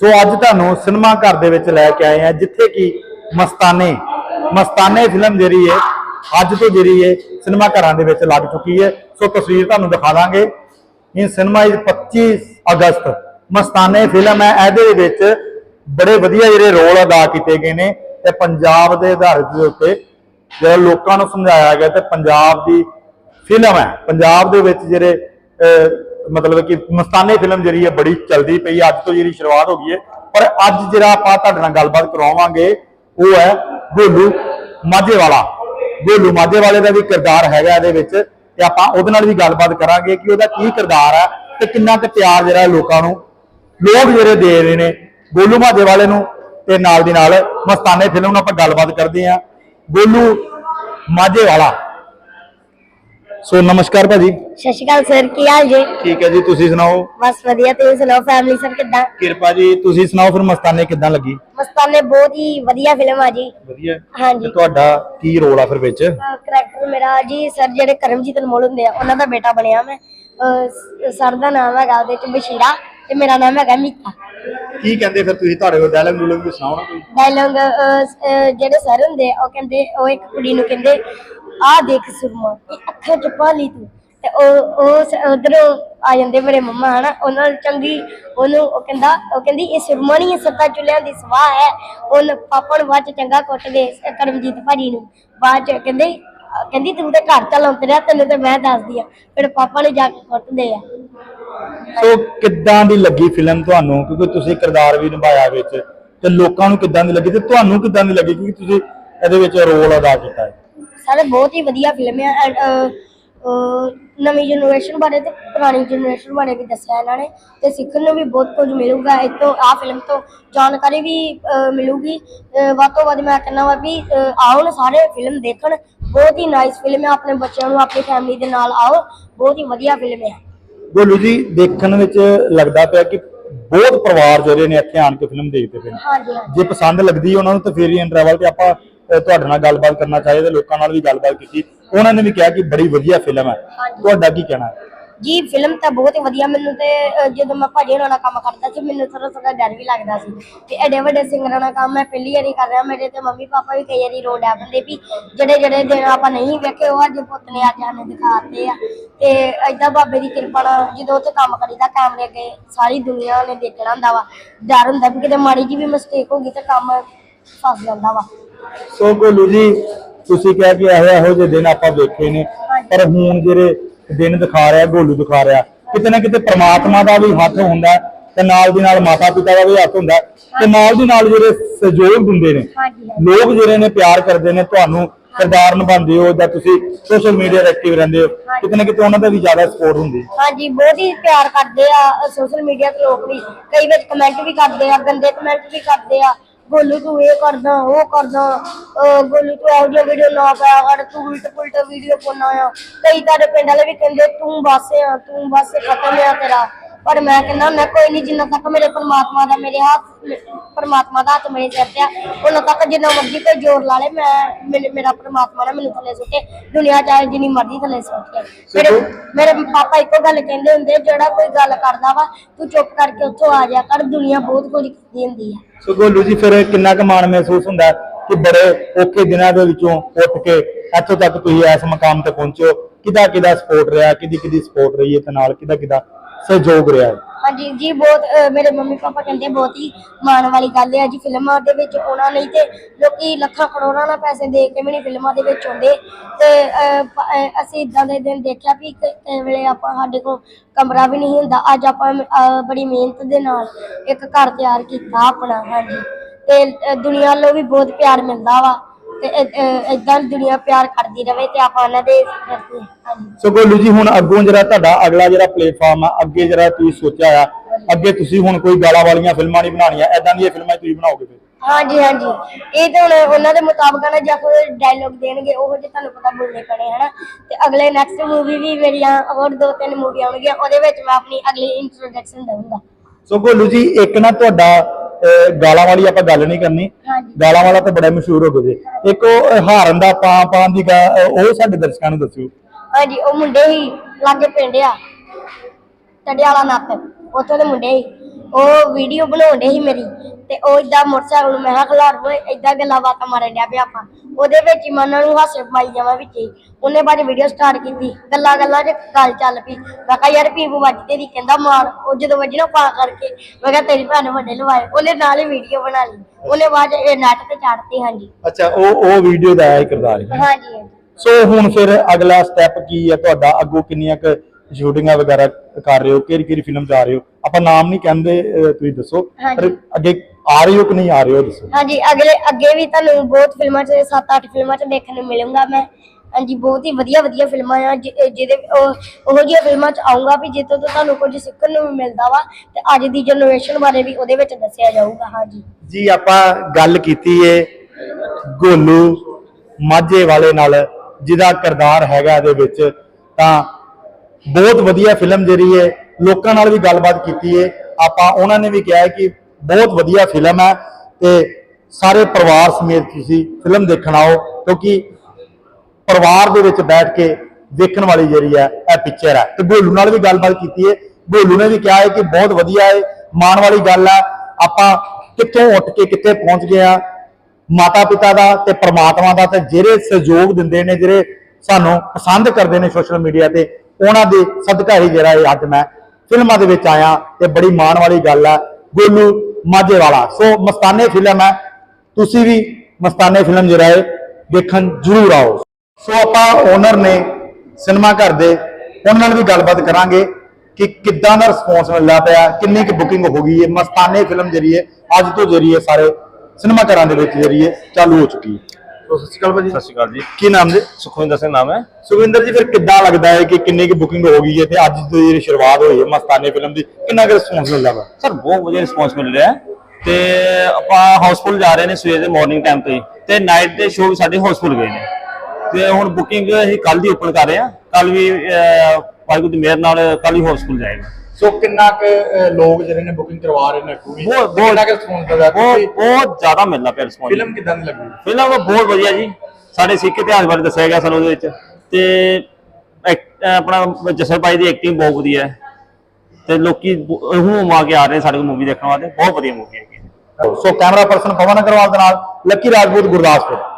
ਸੋ ਅੱਜ ਤੁਹਾਨੂੰ ਸਿਨੇਮਾ ਘਰ ਦੇ ਵਿੱਚ ਲੈ ਕੇ ਆਏ ਆ ਜਿੱਥੇ ਕਿ ਮਸਤਾਨੇ ਮਸਤਾਨੇ ਫਿਲਮ ਜਿਹੜੀ ਹੈ ਅੱਜ ਤੋਂ ਜਿਹੜੀ ਹੈ ਸਿਨੇਮਾ ਘਰਾਂ ਦੇ ਵਿੱਚ ਲੱਗ ਚੁੱਕੀ ਹੈ। ਸੋ ਤਸਵੀਰ ਤੁਹਾਨੂੰ ਦਿਖਾ ਦਾਂਗੇ। ਇਹ ਸਿਨੇਮਾ ਇਸ 25 ਅਗਸਤ ਮਸਤਾਨੇ ਫਿਲਮ ਹੈ। ਇਹਦੇ ਵਿੱਚ ਬੜੇ ਵਧੀਆ ਜਿਹੜੇ ਰੋਲ ਅਦਾ ਕੀਤੇ ਗਏ ਨੇ ਤੇ ਪੰਜਾਬ ਦੇ ਆਧਾਰ ਦੇ ਉੱਤੇ ਜਿਹੜਾ ਲੋਕਾਂ ਨੂੰ ਸਮਝਾਇਆ ਗਿਆ ਤੇ ਪੰਜਾਬ ਦੀ ਫਿਲਮ ਹੈ ਪੰਜਾਬ ਦੇ ਵਿੱਚ ਜਿਹੜੇ ਅਹ, ਮਤਲਬ ਕਿ ਮਸਤਾਨੇ ਫਿਲਮ ਜਿਹੜੀ ਹੈ ਬੜੀ ਚਲਦੀ ਪਈ ਅੱਜ ਤੋਂ ਜਿਹੜੀ ਸ਼ੁਰੂਆਤ ਹੋ ਗਈ ਹੈ। ਪਰ ਅੱਜ ਜਿਹੜਾ ਆਪਾਂ ਤੁਹਾਡੇ ਨਾਲ ਗੱਲਬਾਤ ਕਰਾਵਾਂਗੇ, ਉਹ ਹੈ ਗੋਲੂ ਮਾਝੇ ਵਾਲਾ ਗੋਲੂ ਮਾਝੇ ਵਾਲੇ ਦਾ ਵੀ ਕਿਰਦਾਰ ਹੈਗਾ ਇਹਦੇ ਵਿੱਚ ਤੇ ਆਪਾਂ ਉਹਦੇ ਨਾਲ ਵੀ ਗੱਲਬਾਤ ਕਰਾਂਗੇ ਕਿ ਉਹਦਾ ਕੀ ਕਿਰਦਾਰ ਹੈ ਤੇ ਕਿੰਨਾ ਕੁ ਪਿਆਰ ਜਿਹੜਾ ਲੋਕਾਂ ਨੂੰ ਲੋਕ ਜਿਹੜੇ ਦੇ ਰਹੇ ਨੇ ਗੋਲੂ ਮਾਝੇ ਵਾਲੇ ਨੂੰ ਤੇ ਨਾਲ ਦੀ ਨਾਲ ਮਸਤਾਨੇ ਫਿਲਮ ਨੂੰ ਆਪਾਂ ਗੱਲਬਾਤ ਕਰਦੇ ਹਾਂ। ਗੋਲੂ ਮਾਝੇ ਵਾਲਾ ਸੋ ਨਮਸਕਾਰ ਭਾਜੀ। ਸਤਿ ਸ਼੍ਰੀ ਅਕਾਲ ਸਰ ਕੀ ਹਾਲ ਜੀ? ਠੀਕ ਹੈ ਜੀ ਤੁਸੀਂ ਸੁਣਾਓ? ਬਸ ਵਧੀਆ ਤੁਸੀਂ ਸੁਣਾਓ ਫੈਮਿਲੀ ਸਭ ਕਿੱਦਾਂ? ਕਿਰਪਾ ਜੀ ਤੁਸੀਂ ਸੁਣਾਓ ਫਿਰ ਮਸਤਾਨੇ ਕਿੱਦਾਂ ਲੱਗੀ? ਮਸਤਾਨੇ ਬਹੁਤ ਹੀ ਵਧੀਆ ਫਿਲਮ ਆ ਜੀ। ਵਧੀਆ। ਹਾਂਜੀ। ਤੁਹਾਡਾ ਕੀ ਰੋਲ ਆ ਫਿਰ ਵਿੱਚ? ਕਰੈਕਟਰ ਮੇਰਾ ਜੀ ਸਰ ਜਿਹੜੇ ਕਰਮਜੀਤ ਅਨਮੋਲ ਹੁੰਦੇ ਆ ਉਹਨਾਂ ਦਾ ਬੇਟਾ ਬਣਿਆ ਮੈਂ। ਸਰ ਦਾ ਨਾਮ ਹੈਗਾ ਉਹਦੇ ਚ ਬਸ਼ੀਰਾ ਤੇ ਮੇਰਾ ਨਾਮ ਹੈਗਾ ਮੀਤਾ। ਕੀ ਕਹਿੰਦੇ ਫਿਰ ਤੁਸੀਂ ਤੁਹਾਡੇ ਕੋਲ ਡਾਇਲੌਗ ਡੂਲੌਗ ਵੀ ਸੁਣਾਓ ਨਾ ਕੋਈ? ਡਾਇਲੌਗ ਜਿਹੜੇ ਸਰ ਹੁੰਦੇ ਉਹ ਕਹਿੰਦੇ ਉਹ ਇੱਕ ਕੁੜੀ ਨੂੰ ਕਹਿੰਦੇ ਆਹ ਦੇਖ ਸੁਰਮਾ, ਇਹ ਅੱਖਾਂ ਚ ਪਾ ਲਈ ਤੂੰ। ਤੇ ਉਹ ਉਹ ਉਧਰੋਂ ਆ ਜਾਂਦੇ ਮੇਰੇ ਮੰਮਾ, ਹਨਾ? ਉਹਨਾਂ ਨੂੰ ਚੰਗੀ, ਉਹਨੂੰ ਉਹ ਕਹਿੰਦਾ, ਉਹ ਕਹਿੰਦੀ, ਇਹ ਸੁਰਮਾ ਨਹੀਂ ਸੱਤਾ ਚੁੱਲਿਆਂ ਦੀ ਸਵਾਹ ਹੈ। ਉਹਨ ਪਾਪਾ ਨੂੰ ਚੰਗਾ ਕੁੱਟਦੇ ਅਹ ਕਰਮਜੀਤ ਭਾਜੀ ਨੂੰ। ਬਾਅਦ ਚ ਕਹਿੰਦੇ, ਕਹਿੰਦੀ, ਤੂੰ ਤੇ ਘਰ ਚੱਲ ਉਤਰਿਆ ਤੈਨੂੰ ਤੇ ਮੈਂ ਦੱਸਦੀ ਆ। ਫਿਰ ਪਾਪਾ ਨੇ ਜਾ ਕੇ ਕੁੱਟਦੇ ਆ। ਸੋ ਕਿੱਦਾਂ ਦੀ ਲੱਗੀ ਫਿਲਮ ਤੁਹਾਨੂੰ? ਕਿਉਂਕਿ ਤੁਸੀਂ ਕਿਰਦਾਰ ਵੀ ਨਿਭਾਇਆ ਵਿੱਚ, ਤੇ ਲੋਕਾਂ ਨੂੰ ਕਿੱਦਾਂ ਦੀ ਲੱਗੀ, ਤੇ ਤੁਹਾਨੂੰ ਕਿੱਦਾਂ ਦੀ ਲੱਗੀ? ਕਿਉਂਕਿ ਤੁਸੀਂ ਇਹਦੇ ਵਿੱਚ ਰੋਲ ਅਦਾ ਕੀਤਾ ਹੈ। ਸਾਰੇ ਬਹੁਤ ਹੀ ਵਧੀਆ ਫਿਲਮ ਹੈ ਐਂਡ, ਨਵੀਂ ਜਨਰੇਸ਼ਨ ਬਾਰੇ ਤੇ ਪੁਰਾਣੀ ਜਨਰੇਸ਼ਨ ਬਾਰੇ ਵੀ ਦੱਸਿਆ ਇਹਨਾਂ ਨੇ ਤੇ ਸਿੱਖਣ ਨੂੰ ਵੀ ਬਹੁਤ ਕੁਝ ਮਿਲੂਗਾ ਤੋਂ ਆ ਫਿਲਮ ਤੋਂ ਜਾਣਕਾਰੀ ਵੀ ਮਿਲੂਗੀ ਵੱਧ ਤੋਂ ਵੱਧ ਮੈਂ ਕਹਿੰਦਾ ਵਾ ਵੀ ਨਾ ਸਾਰੇ ਫਿਲਮ ਦੇਖਣ ਬਹੁਤ ਹੀ ਨਾਈਸ ਫਿਲਮ ਹੈ ਆਪਣੇ ਬੱਚਿਆਂ ਨੂੰ ਆਪਣੀ ਫੈਮਿਲੀ ਦੇ ਨਾਲ ਆਓ ਬਹੁਤ ਹੀ ਵਧੀਆ ਫਿਲਮ ਹੈ ਗੋਲੂ ਜੀ ਦੇਖਣ ਵਿੱਚ ਲੱਗਦਾ ਪਿਆ ਕਿ ਬਹੁਤ ਪਰਿਵਾਰ ਜਿਹੜੇ ਨੇ ਇੱਥੇ ਆਣ ਕੇ ਫਿਲਮ ਦੇਖਦੇ ਪਏ ਨੇ। ਜੇ ਪਸੰਦ ਲੱਗਦੀ ਉਹਨਾਂ ਨੂੰ ਤਾਂ ਫੇਰ ਹੀ ਟਰੈਵਲ ਤੇ ਆਪਾਂ ਤੁਹਾਡੇ ਨਾਲ ਗੱਲਬਾਤ ਕਰਨਾ ਚਾਹੀਦਾ ਲੋਕਾਂ ਨਾਲ ਵੀ ਗੱਲਬਾਤ ਕੀਤੀ। ਉਹਨਾਂ ਨੇ ਵੀ ਕਿਹਾ ਕਿ ਬੜੀ ਵਧੀਆ ਫਿਲਮ ਹੈ। ਤੁਹਾਡਾ ਕੀ ਕਹਿਣਾ ਹੈ? ਜੀ ਫਿਲਮ ਤਾਂ ਬਹੁਤ ਹੀ ਵਧੀਆ। ਮੈਨੂੰ ਤੇ ਜਦੋਂ ਮੈਂ ਭਾਜੀ ਹੋਣਾ ਨਾਲ ਕੰਮ ਕਰਦਾ ਸੀ ਮੈਨੂੰ ਥੋੜਾ ਥੋੜਾ ਡਰ ਵੀ ਲੱਗਦਾ ਸੀ ਤੇ ਐਡੇ ਵੱਡੇ ਸਿੰਗਰਾਂ ਨਾਲ ਕੰਮ ਮੈਂ ਪਹਿਲੀ ਵਾਰੀ ਕਰ ਰਿਹਾ। ਮੇਰੇ ਤੇ ਮੰਮੀ ਪਾਪਾ ਵੀ ਕਈ ਵਾਰੀ ਰੋਡ ਆ ਬੰਦੇ ਵੀ ਜਿਹੜੇ ਜਿਹੜੇ ਦਿਨ ਆਪਾਂ ਨਹੀਂ ਵੇਖੇ ਉਹ ਅੱਜ ਪੁੱਤ ਨੇ ਅੱਜ ਸਾਨੂੰ ਦਿਖਾਤੇ ਆ। ਤੇ ਏਦਾਂ ਬਾਬੇ ਦੀ ਕਿਰਪਾ ਨਾਲ ਜਦੋਂ ਉੱਥੇ ਕੰਮ ਕਰੀਦਾ ਕੈਮਰੇ ਅੱਗੇ ਸਾਰੀ ਦੁਨੀਆ ਨੇ ਦੇਖਣਾ ਹੁੰਦਾ ਵਾ। ਡਰ ਹੁੰਦਾ ਵੀ ਕਿਤੇ ਮਾੜੀ ਜੀ ਵੀ ਮਿਸਟੇਕ ਹੋ ਗਈ ਤੇ ਕੰਮ ਫਸ ਜਾਂਦਾ ਵਾ। ਸੋ ਗੋਲੂ ਜੀ ਤੁਸੀਂ ਕਿਹਾ ਕਿ ਇਹੋ ਇਹੋ ਜਿਹੇ ਦਿਨ ਆਪਾਂ ਵੇਖੇ ਨੇ ਪਰ ਹੁਣ ਜਿਹੜੇ ਦਿਨ ਦਿਖਾ ਰਿਹਾ ਗੋਲੂ ਦਿਖਾ ਰਿਹਾ ਕਿਤੇ ਨਾ ਕਿਤੇ ਪ੍ਰਮਾਤਮਾ ਦਾ ਵੀ ਹੱਥ ਹੁੰਦਾ ਤੇ ਨਾਲ ਦੀ ਨਾਲ ਮਾਤਾ ਪਿਤਾ ਦਾ ਵੀ ਹੱਥ ਹੁੰਦਾ ਤੇ ਨਾਲ ਦੀ ਨਾਲ ਜਿਹੜੇ ਸਹਿਯੋਗ ਦਿੰਦੇ ਨੇ ਲੋਕ ਜਿਹੜੇ ਨੇ ਪਿਆਰ ਕਰਦੇ ਨੇ ਤੁਹਾਨੂੰ ਕਿਰਦਾਰ ਨਿਭਾਉਂਦੇ ਹੋ ਜਾਂ ਤੁਸੀਂ ਸੋਸ਼ਲ ਮੀਡੀਆ ਤੇ ਐਕਟਿਵ ਰਹਿੰਦੇ ਹੋ ਕਿਤੇ ਨਾ ਕਿਤੇ ਉਹਨਾਂ ਦਾ ਵੀ ਜ਼ਿਆਦਾ ਸਪੋਰਟ ਹੁੰਦੀ ਹੈ ਹਾਂਜੀ ਬਹੁਤ ਹੀ ਪਿਆਰ ਕਰਦੇ ਆ ਸੋਸ਼ਲ ਮੀਡੀਆ ਤੇ ਲੋਕ ਵੀ ਕਈ ਵਿੱਚ ਕਮੈਂਟ ਵੀ ਕਰਦੇ ਆ ਗੰਦੇ ਕਮੈਂਟ ਵੀ ਕਰਦੇ ਆ ਗੋਲੂ ਤੂੰ ਇਹ ਕਰਦਾ, ਉਹ ਕਰਦਾ। ਅਹ ਗੋਲੂ ਤੂੰ ਇਹੋ ਜਿਹੀ ਵੀਡੀਓ ਨਾ ਪਾਇਆ ਕਰ, ਤੂੰ ਉਲਟ ਪੁਲਟ ਵੀਡੀਓ ਪਾਉਣਾ ਆ। ਕਈ ਤੁਹਾਡੇ ਪਿੰਡ ਵਾਲੇ ਵੀ ਕਹਿੰਦੇ, ਤੂੰ ਬਸ ਆ, ਤੂੰ ਬਸ ਖਤਮ ਆ ਤੇਰਾ। ਪਰ ਮੈਂ ਕਹਿੰਦਾ ਮੈਂ ਕੋਈ ਨਹੀਂ ਜਿੰਨਾ ਤੱਕ ਮੇਰੇ ਪਰਮਾਤਮਾ ਦਾ ਮੇਰੇ ਹੱਥ ਪਰਮਾਤਮਾ ਦਾ ਹੱਥ ਮੇਰੇ ਸਿਰ ਤੇ ਆ ਉਹਨਾਂ ਤੱਕ ਜਿੰਨਾ ਮਰਜ਼ੀ ਕੋਈ ਜ਼ੋਰ ਲਾ ਲੇ ਮੈਂ ਮੇਰੇ- ਪਰਮਾਤਮਾ ਨਾ ਮੈਨੂੰ ਥੱਲੇ ਸੁੱਟੇ। ਦੁਨੀਆ ਚਾਹੇ ਜਿੰਨੀ ਮਰਜ਼ੀ ਥੱਲੇ ਸੁੱਟੇ ਮੇਰੇ ਮੇਰੇ ਪਾਪਾ ਇੱਕੋ ਗੱਲ ਕਹਿੰਦੇ ਹੁੰਦੇ ਜਿਹੜਾ ਕੋਈ ਗੱਲ ਕਰਦਾ ਵਾ ਤੂੰ ਚੁੱਪ ਕਰਕੇ ਉੱਥੋਂ ਆ ਜਾ ਕਰ ਦੁਨੀਆ ਬਹੁਤ ਕੁਝ ਕਰਦੀ ਹੁੰਦੀ ਆ। ਸੋ ਗੋਲੂ ਜੀ ਫਿਰ ਕਿੰਨਾ ਕੁ ਮਾਣ ਮਹਿਸੂਸ ਹੁੰਦਾ ਕਿ ਬੜੇ ਔਖੇ ਦਿਨਾਂ ਦੇ ਵਿੱਚੋਂ ਉੱਠ ਕੇ ਇੱਥੋਂ ਤੱਕ ਤੁਸੀਂ ਇਸ ਮਕਾਮ ਤੇ ਪਹੁੰਚੇ ਹੋ? ਕਿਹਦਾ ਕਿਹਦਾ ਸਪੋਰਟ ਰਿਹਾ ਕਿਹਦੀ ਕਿਹਦੀ ਸਪੋਰਟ ਰਹੀ ਹੈ ਤੇ ਨਾਲ? ਕਿਹਦਾ ਕਿਹਦਾ ਸਹਿਯੋਗ ਰਿਹਾ ਹੈ। ਹਾਂਜੀ ਜੀ ਬਹੁਤ ਅਹ, ਮੇਰੇ ਮੰਮੀ ਪਾਪਾ ਕਹਿੰਦੇ ਬਹੁਤ ਹੀ ਮਾਣ ਵਾਲੀ ਗੱਲ ਹੈ ਜੀ ਫਿਲਮਾਂ ਦੇ ਵਿੱਚ ਆਉਣਾ ਨਹੀਂ ਤੇ ਲੋਕੀ ਲੱਖਾਂ ਕਰੋੜਾਂ ਨਾਲ ਪੈਸੇ ਦੇ ਕੇ ਵੀ ਨਹੀਂ ਫਿਲਮਾਂ ਦੇ ਵਿੱਚ ਆਉਂਦੇ। ਤੇ ਅਹ, ਪ- ਅਹ, ਅਸੀਂ ਇਦਾਂ ਦੇ ਦਿਨ ਦੇਖਿਆ ਵੀ ਕ- ਕਈ ਵੇਲੇ ਆਪਾਂ ਸਾਡੇ ਕੋਲ ਕਮਰਾ ਵੀ ਨਹੀਂ ਹੁੰਦਾ। ਅੱਜ ਆਪਾਂ ਅਹ, ਬੜੀ ਮਿਹਨਤ ਦੇ ਨਾਲ ਇੱਕ ਘਰ ਤਿਆਰ ਕੀਤਾ ਆਪਣਾ ਹਾਂਜੀ। ਤੇ ਅਹ, ਦੁਨੀਆ ਵੱਲੋਂ ਵੀ ਬਹੁਤ ਪਿਆਰ ਮਿਲਦਾ ਵਾ। ਤੇ ਇਦਾਂ ਦੁਨੀਆ ਪਿਆਰ ਕਰਦੀ ਰਵੇ ਤੇ ਆਪਾਂ ਉਹਨਾਂ ਦੇ ਹਾਂਜੀ। ਸੋ ਗੋਲੂ ਜੀ ਹੁਣ ਅੱਗੋਂ ਜਿਹੜਾ ਤੁਹਾਡਾ ਅਗਲਾ ਜਿਹੜਾ ਪਲੇਟਫਾਰਮ ਆ ਅੱਗੇ ਜਿਹੜਾ ਤੁਸੀਂ ਸੋਚਿਆ ਆ ਅੱਗੇ ਤੁਸੀਂ ਹੁਣ ਕੋਈ ਗਾਲਾਂ ਵਾਲੀਆਂ ਫਿਲਮਾਂ ਨਹੀਂ ਬਣਾਉਣੀਆਂ ਐਦਾਂ ਦੀਆਂ ਫਿਲਮਾਂ ਤੁਸੀਂ ਬਣਾਓਗੇ ਫਿਰ? ਹਾਂਜੀ ਹਾਂਜੀ। ਇਹ ਤਾਂ ਹੁਣ ਉਹਨਾਂ ਦੇ ਮੁਤਾਬਕ ਨਾ ਜਾਂ ਕੋਈ ਡਾਇਲੋਗ ਦੇਣਗੇ ਉਹ ਜੇ ਤੁਹਾਨੂੰ ਪਤਾ ਬੋਲਣੇ ਪੈਣੇ ਹਨਾ। ਤੇ ਅਗਲੇ ਨੈਕਸਟ ਮੂਵੀ ਵੀ ਮੇਰੀਆਂ ਹੋਰ ਦੋ ਤਿੰਨ ਮੂਵੀ ਆਉਣਗੀਆਂ ਉਹਦੇ ਵਿੱਚ ਮੈਂ ਆਪਣੀ ਅਗਲੀ ਇੰਟਰੋਡਕਸ਼ਨ ਦਊਂਗਾ। ਸੋ ਗੋਲੂ ਜੀ ਇੱਕ ਨਾ ਤੁਹਾਡਾ ਗਾਲਾਂ ਵਾਲੀ ਆਪਾਂ ਗੱਲ ਨਹੀਂ ਕਰਨੀ। ਗਾਲਾਂ ਵਾਲਾ ਤਾਂ ਬੜਾ ਮਸ਼ਹੂਰ ਹੋ ਜੀ। ਇੱਕ ਉਹ ਹਾਰਨ ਦਾ ਪਾਂ ਪਾਂ ਦੀ ਉਹ ਸਾਡੇ ਦਰਸ਼ਕਾਂ ਨੂੰ ਦੱਸਿਓ। ਹਾਂਜੀ ਉਹ ਮੁੰਡੇ ਹੀ ਲਾਗੇ ਪਿੰਡ ਆ। ਟੜਿਆਲਾ ਨੱਤ ਉੱਥੋਂ ਦੇ ਮੁੰਡੇ ਹੀ। ਉਹ ਵੀਡੀਓ ਬਣਾਉਂਦੇ ਸੀ ਮੇਰੀ ਤੇ ਉਹ ਇਦਾਂ ਮੋਟਰਸਾਈਕਲ ਨੂੰ ਮੈਂ ਕਿਹਾ ਖਲਾਰ ਹੋਏ ਇਦਾਂ ਗੱਲਾਂ ਬਾਤਾਂ ਮਾਰਨ ਡਿਆ ਪਿਆ ਆਪਾਂ। ਉਹਦੇ ਵਿੱਚ ਹੀ ਮੈਂ ਉਹਨਾਂ ਨੂੰ ਹਾਸੇ ਪਾਈ ਜਾਵਾਂ ਵਿੱਚ ਹੀ। ਉਹਨੇ ਬਾਅਦ ਵੀਡੀਓ ਸਟਾਰਟ ਕੀਤੀ ਗੱਲਾਂ ਗੱਲਾਂ 'ਚ ਗੱਲ ਚੱਲ ਪਈ। ਮੈਂ ਕਿਹਾ ਯਾਰ ਪੀਪੂ ਵੱਜਦੇ ਦੀ ਕਹਿੰਦਾ ਮਾਰ। ਉਹ ਜਦੋਂ ਵੱਜੀ ਨਾ ਪਾ ਕਰਕੇ ਮੈਂ ਕਿਹਾ ਤੇਰੀ ਭੈਣ ਵੱਡੇ ਲਵਾਏ ਉਹਨੇ ਨਾਲ ਹੀ ਵੀਡੀਓ ਬਣਾ ਲਈ। ਉਹਨੇ ਬਾਅਦ 'ਚ ਇਹ ਨੈਟ ਤੇ ਛੱਡਤੀ ਹਾਂਜੀ। ਅੱਛਾ ਉਹ ਉਹ ਵੀਡੀਓ ਦਾ ਹੈ ਕਿਰਦਾਰ ਹਾਂਜੀ ਸੋ ਹੁਣ ਫਿਰ ਅਗਲਾ ਸਟੈਪ ਕੀ ਹੈ? ਤੁਹਾਡਾ ਅੱਗੋਂ ਕਿੰਨੀਆਂ ਕੁ ਸ਼ੂਟਿੰਗਾਂ ਵਗੈਰਾ ਕਰ ਰਹੇ ਹੋ ਕਿਹੜੀ ਕਿਹੜੀ ਫਿਲਮ ਜਾ ਰਹੇ ਹੋ? ਆਪਾਂ ਨਾਮ ਨਹੀਂ ਕਹਿੰਦੇ ਅਹ ਤੁਸੀਂ ਦੱਸੋ ਪਰ ਹਾਂਜੀ। ਅੱਗੇ ਆ ਰਹੇ ਹੋ ਕਿ ਨਹੀਂ ਆ ਰਹੇ ਹੋ ਦੱਸੋ। ਹਾਂਜੀ ਅਗਲੇ ਅੱਗੇ ਵੀ ਤੁਹਾਨੂੰ ਬਹੁਤ ਫਿਲਮਾਂ 'ਚ 7-8 ਫਿਲਮਾਂ 'ਚ ਦੇਖਣ ਨੂੰ ਮਿਲੂੰਗਾ ਮੈਂ। ਹਾਂਜੀ ਬਹੁਤ ਹੀ ਵਧੀਆ ਵਧੀਆ ਫਿਲਮਾਂ ਆ ਜਿ- ਜਿਹਦੇ ਉਹ ਉਹੋ ਜਿਹੀਆਂ ਫਿਲਮਾਂ 'ਚ ਆਉਂਗਾ ਵੀ ਜਿੱਥੋਂ ਤੋਂ ਤੁਹਾਨੂੰ ਕੁਝ ਸਿੱਖਣ ਨੂੰ ਵੀ ਮਿਲਦਾ ਵਾ ਤੇ ਅੱਜ ਦੀ ਜਨਰੇਸ਼ਨ ਬਾਰੇ ਵੀ ਉਹਦੇ ਵਿੱਚ ਦੱਸਿਆ ਜਾਊਗਾ ਹਾਂਜੀ। ਜੀ ਆਪਾਂ ਗੱਲ ਕੀਤੀ ਏ ਗੋਲੂ ਮਾਝੇ ਵਾਲੇ ਨਾਲ ਜਿਹਦਾ ਕਿਰਦਾਰ ਹੈਗਾ ਇਹਦੇ ਵਿੱਚ ਤਾਂ ਬਹੁਤ ਵਧੀਆ ਫਿਲਮ ਜਿਹੜੀ ਹੈ, ਲੋਕਾਂ ਨਾਲ ਵੀ ਗੱਲਬਾਤ ਕੀਤੀ ਹੈ। ਆਪਾਂ ਉਹਨਾਂ ਨੇ ਵੀ ਕਿਹਾ ਹੈ ਕਿ ਬਹੁਤ ਵਧੀਆ ਫਿਲਮ ਹੈ ਤੇ ਸਾਰੇ ਪਰਿਵਾਰ ਸਮੇਤ ਤੁਸੀਂ ਫਿਲਮ ਦੇਖਣ ਆਓ, ਕਿਉਂਕਿ ਪਰਿਵਾਰ ਦੇ ਵਿੱਚ ਬੈਠ ਕੇ ਦੇਖਣ ਵਾਲੀ ਜਿਹੜੀ ਹੈ, ਇਹ ਪਿਕਚਰ ਹੈ। ਤੇ ਗੋਲੂ ਨਾਲ ਵੀ ਗੱਲਬਾਤ ਕੀਤੀ ਹੈ। ਗੋਲੂ ਨੇ ਵੀ ਕਿਹਾ ਹੈ ਕਿ ਬਹੁਤ ਵਧੀਆ ਹੈ, ਮਾਣ ਵਾਲੀ ਗੱਲ ਹੈ। ਆਪਾਂ ਕਿੱਥੋਂ ਉੱਠ ਕੇ ਕਿੱਥੇ ਪਹੁੰਚ ਗਏ ਆ ਮਾਤਾ ਪਿਤਾ ਦਾ ਤੇ ਪ੍ਰਮਾਤਮਾ ਦਾ ਤੇ ਜਿਹੜੇ ਸਹਿਯੋਗ ਦਿੰਦੇ ਨੇ, ਜਿਹੜੇ ਸਾਨੂੰ ਪਸੰਦ ਕਰਦੇ ਨੇ ਸੋਸ਼ਲ ਮੀਡੀਆ ਤੇ ਉਹਨਾਂ ਦੇ ਸਦਕਾ ਹੀ ਜਿਹੜਾ ਇਹ ਅੱਜ ਮੈਂ ਫਿਲਮਾਂ ਦੇ ਵਿੱਚ ਆਇਆ ਤੇ ਬੜੀ ਮਾਣ ਵਾਲੀ ਗੱਲ ਹੈ, ਗੋਲੂ ਮਾਝੇ ਵਾਲਾ ਸੋ ਮਸਤਾਨੇ ਫਿਲਮ ਹੈ, ਤੁਸੀਂ ਵੀ ਮਸਤਾਨੇ ਫਿਲਮ ਜਿਹੜਾ ਹੈ ਦੇਖਣ ਜ਼ਰੂਰ ਆਓ। ਸੋ ਆਪਾਂ ਓਨਰ ਨੇ ਸਿਨੇਮਾ ਘਰ ਦੇ, ਉਹਨਾਂ ਨਾਲ ਵੀ ਗੱਲਬਾਤ ਕਰਾਂਗੇ ਕਿ ਕਿੱਦਾਂ ਦਾ ਰਿਸਪੌਂਸ ਮਿਲਦਾ ਪਿਆ, ਕਿੰਨੀ ਕੁ ਬੁਕਿੰਗ ਹੋ ਗਈ ਹੈ, ਮਸਤਾਨੇ ਫਿਲਮ ਜਿਹੜੀ ਹੈ, ਅੱਜ ਤੋਂ ਜਿਹੜੀ ਹੈ ਸਾਰੇ ਸਿਨੇਮਾ ਘਰਾਂ ਦੇ ਵਿੱਚ ਜਿਹੜੀ ਹੈ, ਚਾਲੂ ਹੋ ਚੁੱਕੀ ਹੈ। ਸਤਿ ਸ਼੍ਰੀ ਅਕਾਲ ਭਾਜੀ। ਸਤਿ ਸ਼੍ਰੀ ਅਕਾਲ ਜੀ। ਕੀ ਨਾਮ ਜੀ? ਸੁਖਵਿੰਦਰ ਸਿੰਘ ਨਾਮ ਹੈ। ਸੁਖਵਿੰਦਰ ਜੀ ਫਿਰ ਕਿੱਦਾਂ ਲੱਗਦਾ ਹੈ ਕਿ ਕਿੰਨੀ ਕੁ ਬੁਕਿੰਗ ਹੋ ਗਈ ਹੈ ਤੇ ਅੱਜ ਤੋਂ ਜਿਹੜੀ ਸ਼ੁਰੂਆਤ ਹੋਈ ਹੈ ਮਸਤਾਨੇ ਫਿਲਮ ਦੀ ਕਿੰਨਾ ਕੁ ਰਿਸਪੌਂਸ ਮਿਲਦਾ ਵਾ? ਸਰ ਬਹੁਤ ਵਧੀਆ ਰਿਸਪੌਂਸ ਮਿਲ ਰਿਹਾ ਹੈ। ਤੇ ਆਪਾਂ ਹਾਊਸਫੁੱਲ ਜਾ ਰਹੇ ਨੇ ਸਵੇਰ ਦੇ ਮਾਰਨਿੰਗ ਟਾਈਮ ਤੋਂ ਹੀ। ਤੇ ਨਾਈਟ ਦੇ ਸ਼ੋਅ ਵੀ ਸਾਡੇ ਹਾਊਸਫੁੱਲ ਗਏ ਨੇ। ਤੇ ਹੁਣ ਬੁਕਿੰਗ ਅਸੀਂ ਕੱਲ ਦੀ ਓਪਨ ਕਰ ਰਹੇ ਹਾਂ। ਕੱਲ ਵੀ ਵਾਹਿਗੁਰੂ ਦੀ ਮਿਹਰ ਨਾਲ ਕੱਲ ਹੀ ਹਾਊਸਫੁੱਲ ਜਾਏਗਾ। ਸੋ ਕਿੰਨਾ ਕੁ ਅਹ, ਲੋਕ ਜਿਹੜੇ ਨੇ ਬੁਕਿੰਗ ਕਰਵਾ ਰਹੇ ਨੇ ਪੂਰੀ ਬਹੁਤ- ਬਹੁਤ- ਕਿੰਨਾ ਕੁ ਰਿਸਪੌਂਸ ਮਿਲਦਾ? ਬਹੁਤ ਬਹੁਤ ਜ਼ਿਆਦਾ ਮਿਲਦਾ ਪਿਆ ਰਿਸਪੌਂਸ ਫਿਲਮ ਕਿਦਾਂ ਦੀ ਲੱਗੀ? ਫਿਲਮ ਬਹੁਤ ਵਧੀਆ ਜੀ। ਸਾਡੇ ਸਿੱਖ ਇਤਿਹਾਸ ਬਾਰੇ ਦੱਸਿਆ ਗਿਆ ਸਾਨੂੰ ਉਹਦੇ ਵਿੱਚ। ਤੇ ਐਕ- ਆਪਣਾ ਜਸਰ ਭਾਈ ਦੀ ਐਕਟਿੰਗ ਬਹੁਤ ਵਧੀਆ ਹੈ। ਤੇ ਲੋਕੀ ਹੂੰ ਮਾ ਕੇ ਆ ਰਹੇ ਸਾਡੇ ਕੋਲ ਮੂਵੀ ਦੇਖਣ ਵਾਸਤੇ। ਬਹੁਤ ਵਧੀਆ ਮੂਵੀ ਹੈਗੀ। So camera person Pawan Agarwal ਦੇ ਨਾਲ ਲੱਕੀ ਰਾਜਪੂਤ ਗੁਰਦਾਸਪੁਰ।